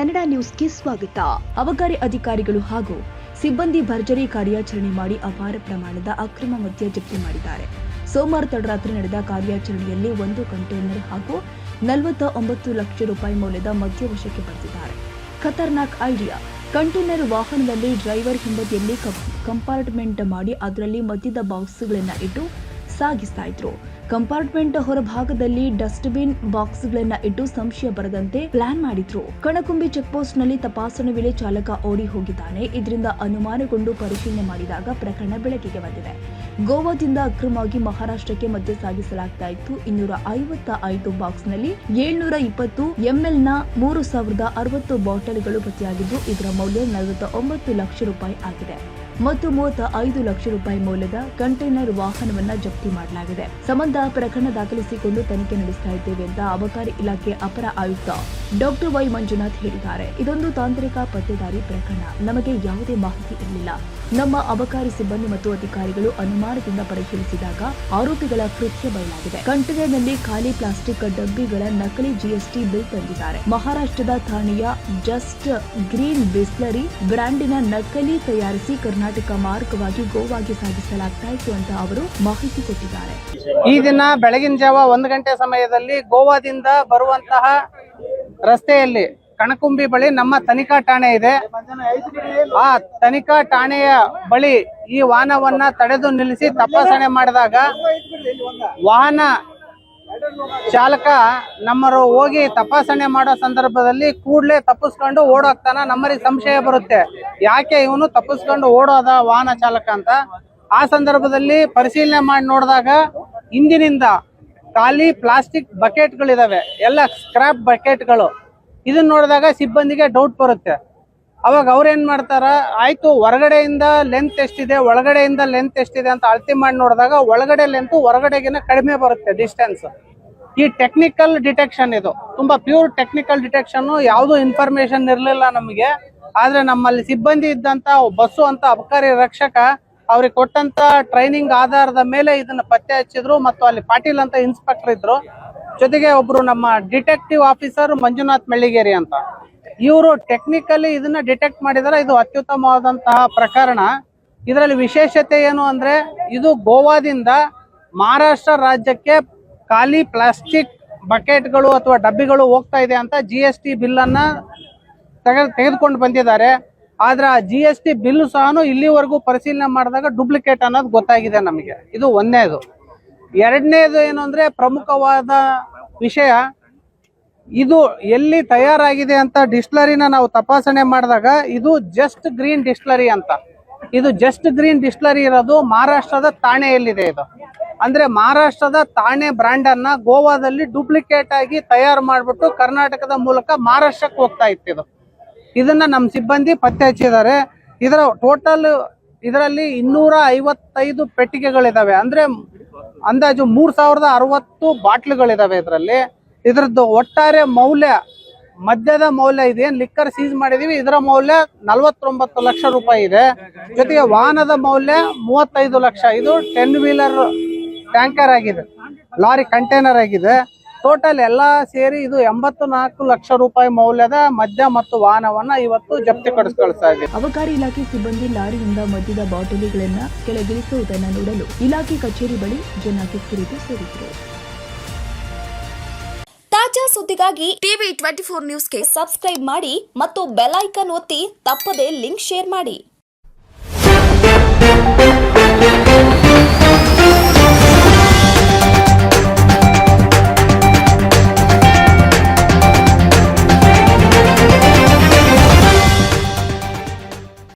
ಕನ್ನಡ ನ್ಯೂಸ್ಗೆ ಸ್ವಾಗತ. ಅಬಕಾರಿ ಅಧಿಕಾರಿಗಳು ಹಾಗೂ ಸಿಬ್ಬಂದಿ ಭರ್ಜರಿ ಕಾರ್ಯಾಚರಣೆ ಮಾಡಿ ಅಪಾರ ಪ್ರಮಾಣದ ಅಕ್ರಮ ಮದ್ಯ ಜಪ್ತಿ ಮಾಡಿದ್ದಾರೆ. ಸೋಮವಾರ ತಡರಾತ್ರಿ ನಡೆದ ಕಾರ್ಯಾಚರಣೆಯಲ್ಲಿ ಒಂದು ಕಂಟೈನರ್ ಹಾಗೂ ನಲವತ್ತ ಒಂಬತ್ತು ಲಕ್ಷ ರೂಪಾಯಿ ಮೌಲ್ಯದ ಮದ್ಯ ವಶಕ್ಕೆ ಪಡೆದಿದ್ದಾರೆ. ಖತರ್ನಾಕ್ ಐಡಿಯಾ, ಕಂಟೈನರ್ ವಾಹನದಲ್ಲಿ ಡ್ರೈವರ್ ಹಿಂಬದಿಯಲ್ಲಿ ಕಂಪಾರ್ಟ್ಮೆಂಟ್ ಮಾಡಿ ಅದರಲ್ಲಿ ಮದ್ಯದ ಬಾಕ್ಸ್ಗಳನ್ನು ಇಟ್ಟು ಸಾಗಿಸ್ತಾ ಇದ್ರು. ಕಂಪಾರ್ಟ್ಮೆಂಟ್ ಹೊರಭಾಗದಲ್ಲಿ ಡಸ್ಟ್ಬಿನ್ ಬಾಕ್ಸ್ಗಳನ್ನ ಇಟ್ಟು ಸಂಶಯ ಬರದಂತೆ ಪ್ಲಾನ್ ಮಾಡಿದ್ರು. ಕಣಕುಂಬಿ ಚೆಕ್ ಪೋಸ್ಟ್ನಲ್ಲಿ ತಪಾಸಣೆ ವೇಳೆ ಚಾಲಕ ಓಡಿ ಹೋಗಿದ್ದಾನೆ. ಇದರಿಂದ ಅನುಮಾನಗೊಂಡು ಪರಿಶೀಲನೆ ಮಾಡಿದಾಗ ಪ್ರಕರಣ ಬೆಳಕಿಗೆ ಬಂದಿದೆ. ಗೋವಾದಿಂದ ಅಕ್ರಮವಾಗಿ ಮಹಾರಾಷ್ಟ್ರಕ್ಕೆ ಮದ್ಯ ಸಾಗಿಸಲಾಗ್ತಾ ಇತ್ತು. ಇನ್ನೂರ ಐವತ್ತ ಐದು ಬಾಕ್ಸ್ನಲ್ಲಿ ಏಳ್ನೂರ ಇಪ್ಪತ್ತು ಎಂಎಲ್ನ ಮೂರು ಸಾವಿರದ ಅರವತ್ತು ಬಾಟಲ್ಗಳು ಪತ್ತೆಯಾಗಿದ್ದು, ಇದರ ಮೌಲ್ಯ ನಲವತ್ತ ಒಂಬತ್ತು ಲಕ್ಷ ರೂಪಾಯಿ ಆಗಿದೆ. ಮತ್ತು ಮೂವತ್ತ ಐದು ಲಕ್ಷ ರೂಪಾಯಿ ಮೌಲ್ಯದ ಕಂಟೈನರ್ ವಾಹನವನ್ನ ಜಪ್ತಿ ಮಾಡಲಾಗಿದೆ. ಸಂಬಂಧ ಪ್ರಕರಣ ದಾಖಲಿಸಿಕೊಂಡು ತನಿಖೆ ನಡೆಸ್ತಾ ಇದ್ದೇವೆ ಅಂತ ಅಬಕಾರಿ ಇಲಾಖೆ ಅಪರ ಆಯುಕ್ತ ಡಾಕ್ಟರ್ ವೈ ಮಂಜುನಾಥ್ ಹೇಳಿದ್ದಾರೆ. ಇದೊಂದು ತಾಂತ್ರಿಕ ಪತ್ತೆದಾರಿ ಪ್ರಕರಣ. ನಮಗೆ ಯಾವುದೇ ಮಾಹಿತಿ ಇರಲಿಲ್ಲ. ನಮ್ಮ ಅಬಕಾರಿ ಸಿಬ್ಬಂದಿ ಮತ್ತು ಅಧಿಕಾರಿಗಳು ಅನುಮಾನದಿಂದ ಪರಿಶೀಲಿಸಿದಾಗ ಆರೋಪಿಗಳ ಕೃತ್ಯ ಬಯಲಾಗಿದೆ. ಕಂಟೈನರ್ನಲ್ಲಿ ಖಾಲಿ ಪ್ಲಾಸ್ಟಿಕ್ ಡಬ್ಬಿಗಳ ನಕಲಿ ಜಿಎಸ್ಟಿ ಬಿಲ್ ತಂದಿದ್ದಾರೆ. ಮಹಾರಾಷ್ಟ್ರದ ಥಾಣೆಯ ಜಸ್ಟ್ ಗ್ರೀನ್ ಬಿಸ್ಲರಿ ಬ್ರ್ಯಾಂಡಿನ ನಕಲಿ ತಯಾರಿಸಿ ಕರ್ನಾಟಕ ಮಾರ್ಗವಾಗಿ ಗೋವಾಗೆ ಸಾಗಿಸಲಾಗ್ತಾ ಇತ್ತು ಅಂತ ಅವರು ಮಾಹಿತಿ ಕೊಟ್ಟಿದ್ದಾರೆ. ಈ ದಿನ ಬೆಳಗಿನ ಜಾವ ಒಂದು ಗಂಟೆ ಸಮಯದಲ್ಲಿ ಗೋವಾದಿಂದ ಬರುವಂತಹ ರಸ್ತೆಯಲ್ಲಿ ಕಣಕುಂಬಿ ಬಳಿ ನಮ್ಮ ತನಿಖಾ ಠಾಣೆ ಇದೆ. ಆ ತನಿಖಾ ಠಾಣೆಯ ಬಳಿ ಈ ವಾಹನವನ್ನ ತಡೆದು ನಿಲ್ಲಿಸಿ ತಪಾಸಣೆ ಮಾಡಿದಾಗ ವಾಹನ ಚಾಲಕ ನಮ್ಮರು ಹೋಗಿ ತಪಾಸಣೆ ಮಾಡೋ ಸಂದರ್ಭದಲ್ಲಿ ಕೂಡ್ಲೇ ತಪ್ಪಿಸ್ಕೊಂಡು ಓಡೋಗ್ತಾನ. ನಮ್ಮರಿಗೆ ಸಂಶಯ ಬರುತ್ತೆ. ಯಾಕೆ ಇವನು ತಪ್ಪಿಸ್ಕೊಂಡು ಓಡೋದ ವಾಹನ ಚಾಲಕ ಅಂತ? ಆ ಸಂದರ್ಭದಲ್ಲಿ ಪರಿಶೀಲನೆ ಮಾಡಿ ನೋಡಿದಾಗ ಹಿಂದಿನಿಂದ ಖಾಲಿ ಪ್ಲಾಸ್ಟಿಕ್ ಬಕೆಟ್ಗಳಿದಾವೆ. ಎಲ್ಲ ಸ್ಕ್ರಾಪ್ ಬಕೆಟ್ಗಳು. ಇದನ್ನ ನೋಡಿದಾಗ ಸಿಬ್ಬಂದಿಗೆ ಡೌಟ್ ಬರುತ್ತೆ. ಅವಾಗ ಅವ್ರೇನ್ ಮಾಡ್ತಾರ, ಆಯ್ತು, ಹೊರಗಡೆಯಿಂದ ಲೆಂತ್ ಎಷ್ಟಿದೆ, ಒಳಗಡೆಯಿಂದ ಲೆಂತ್ ಎಷ್ಟಿದೆ ಅಂತ ಅಳತೆ ಮಾಡಿ ನೋಡಿದಾಗ ಒಳಗಡೆ ಲೆಂತ್ ಹೊರಗಡೆಗಿನ ಕಡಿಮೆ ಬರುತ್ತೆ ಡಿಸ್ಟೆನ್ಸ್ ಈ ಟೆಕ್ನಿಕಲ್ ಡಿಟೆಕ್ಷನ್ ಇದು. ತುಂಬಾ ಪ್ಯೂರ್ ಟೆಕ್ನಿಕಲ್ ಡಿಟೆಕ್ಷನ್ ಯಾವುದು ಇನ್ಫಾರ್ಮೇಶನ್ ಇರಲಿಲ್ಲ ನಮಗೆ. ಆದ್ರೆ ನಮ್ಮಲ್ಲಿ ಸಿಬ್ಬಂದಿ ಇದ್ದಂತ ಬಸ್ಸು ಅಂತ ಅಬಕಾರಿ ರಕ್ಷಕ ಅವ್ರಿಗೆ ಕೊಟ್ಟಂತ ಟ್ರೈನಿಂಗ್ ಆಧಾರದ ಮೇಲೆ ಇದನ್ನ ಪತ್ತೆ ಹಚ್ಚಿದ್ರು ಮತ್ತು ಅಲ್ಲಿ ಪಾಟೀಲ್ ಅಂತ ಇನ್ಸ್ಪೆಕ್ಟರ್ ಇದ್ರು. ಜೊತೆಗೆ ಒಬ್ರು ನಮ್ಮ ಡಿಟೆಕ್ಟಿವ್ ಆಫೀಸರ್ ಮಂಜುನಾಥ್ ಮೆಳ್ಳಿಗೇರಿ ಅಂತ. ಇವರು ಟೆಕ್ನಿಕಲಿ ಇದನ್ನ ಡಿಟೆಕ್ಟ್ ಮಾಡಿದರೆ, ಇದು ಅತ್ಯುತ್ತಮವಾದಂತಹ ಪ್ರಕರಣ. ಇದರಲ್ಲಿ ವಿಶೇಷತೆ ಏನು ಅಂದ್ರೆ, ಇದು ಗೋವಾದಿಂದ ಮಹಾರಾಷ್ಟ್ರ ರಾಜ್ಯಕ್ಕೆ ಖಾಲಿ ಪ್ಲಾಸ್ಟಿಕ್ ಬಕೆಟ್ಗಳು ಅಥವಾ ಡಬ್ಬಿಗಳು ಹೋಗ್ತಾ ಇದೆ ಅಂತ ಜಿ ಎಸ್ ಟಿ ಬಿಲ್ ಅನ್ನ ತೆಗೆ ತೆಗೆದುಕೊಂಡು ಬಂದಿದ್ದಾರೆ. ಆದ್ರೆ ಆ ಜಿ ಎಸ್ ಟಿ ಬಿಲ್ ಸಹ ಇಲ್ಲಿವರೆಗೂ ಪರಿಶೀಲನೆ ಮಾಡಿದಾಗ ಡೂಪ್ಲಿಕೇಟ್ ಅನ್ನೋದು ಗೊತ್ತಾಗಿದೆ ನಮಗೆ. ಇದು ಒಂದನೇದು ಎರಡನೇದು ಏನು ಅಂದ್ರೆ ಪ್ರಮುಖವಾದ ವಿಷಯ, ಇದು ಎಲ್ಲಿ ತಯಾರಾಗಿದೆ ಅಂತ ಡಿಸ್ಟ್ಲರಿನ ನಾವು ತಪಾಸಣೆ ಮಾಡಿದಾಗ ಇದು ಜಸ್ಟ್ ಗ್ರೀನ್ ಡಿಸ್ಟ್ಲರಿ ಅಂತ. ಇದು ಜಸ್ಟ್ ಗ್ರೀನ್ ಡಿಸ್ಟ್ಲರಿ ಇರೋದು ಮಹಾರಾಷ್ಟ್ರದ ತಾಣೆಯಲ್ಲಿದೆ ಇದು. ಅಂದ್ರೆ ಮಹಾರಾಷ್ಟ್ರದ ತಾಣೆ ಬ್ರ್ಯಾಂಡ್ ಅನ್ನ ಗೋವಾದಲ್ಲಿ ಡೂಪ್ಲಿಕೇಟ್ ಆಗಿ ತಯಾರು ಮಾಡಿಬಿಟ್ಟು ಕರ್ನಾಟಕದ ಮೂಲಕ ಮಹಾರಾಷ್ಟ್ರಕ್ಕೆ ಹೋಗ್ತಾ ಇತ್ತು. ಇದು ಇದನ್ನ ನಮ್ಮ ಸಿಬ್ಬಂದಿ ಪತ್ತೆ ಹಚ್ಚಿದ್ದಾರೆ. ಇದರ ಟೋಟಲ್ ಇದರಲ್ಲಿ ಇನ್ನೂರ ಐವತ್ತೈದು ಪೆಟ್ಟಿಗೆಗಳಿದಾವೆ. ಅಂದ್ರೆ ಅಂದಾಜು ಮೂರ್ ಸಾವಿರದ ಅರವತ್ತು ಬಾಟ್ಲುಗಳಿದಾವೆ ಇದರಲ್ಲಿ. ಇದರದ್ದು ಒಟ್ಟಾರೆ ಮೌಲ್ಯ, ಮದ್ಯದ ಮೌಲ್ಯ ಇದೆ. ಲಿಕ್ಕರ್ ಸೀಸ್ ಮಾಡಿದೀವಿ. ಇದರ ಮೌಲ್ಯ ನಲವತ್ತೊಂಬತ್ತು ಲಕ್ಷ ರೂಪಾಯಿ ಇದೆ. ಜೊತೆಗೆ ವಾಹನದ ಮೌಲ್ಯ ಮೂವತ್ತೈದು ಲಕ್ಷ. ಇದು ಟೆನ್ ವೀಲರ್ ಟ್ಯಾಂಕರ್ ಆಗಿದೆ. ಲಾರಿ ಕಂಟೈನರ್ ಆಗಿದೆ. ಟೋಟಲ್ ಎಲ್ಲ ಸೇರಿ ಇದು ಎಂಬತ್ತು ನಾಲ್ಕು ಲಕ್ಷ ರೂಪಾಯಿ ಮೌಲ್ಯದ ಮದ್ಯ ಮತ್ತು ವಾಹನವನ್ನ ಇವತ್ತು ಜಪ್ತಿ ಕಳಿಸ್ಕೊಳ್ತಾ ಇದೆ ಅಬಕಾರಿ ಇಲಾಖೆ ಸಿಬ್ಬಂದಿ ಲಾರಿಯಿಂದ ಮದ್ಯದ ಬಾಟಲಿಗಳನ್ನ ಕೆಳಗಿಳಿಸುವುದನ್ನು ನೋಡಲು ಇಲಾಖೆ ಕಚೇರಿ ಬಳಿ ಜನ ಕಿಕ್ಕಿರಿದು ಸೇರಿದ್ರು. ತಾಜಾ ಸುದ್ದಿಗಾಗಿ ಟಿವಿ ಟ್ವೆಂಟಿ ಫೋರ್ ನ್ಯೂಸ್ಗೆ ಸಬ್ಸ್ಕ್ರೈಬ್ ಮಾಡಿ ಮತ್ತು ಬೆಲ್ ಐಕಾನ್ ಒತ್ತಿ ತಪ್ಪದೇ ಲಿಂಕ್ ಶೇರ್ ಮಾಡಿ.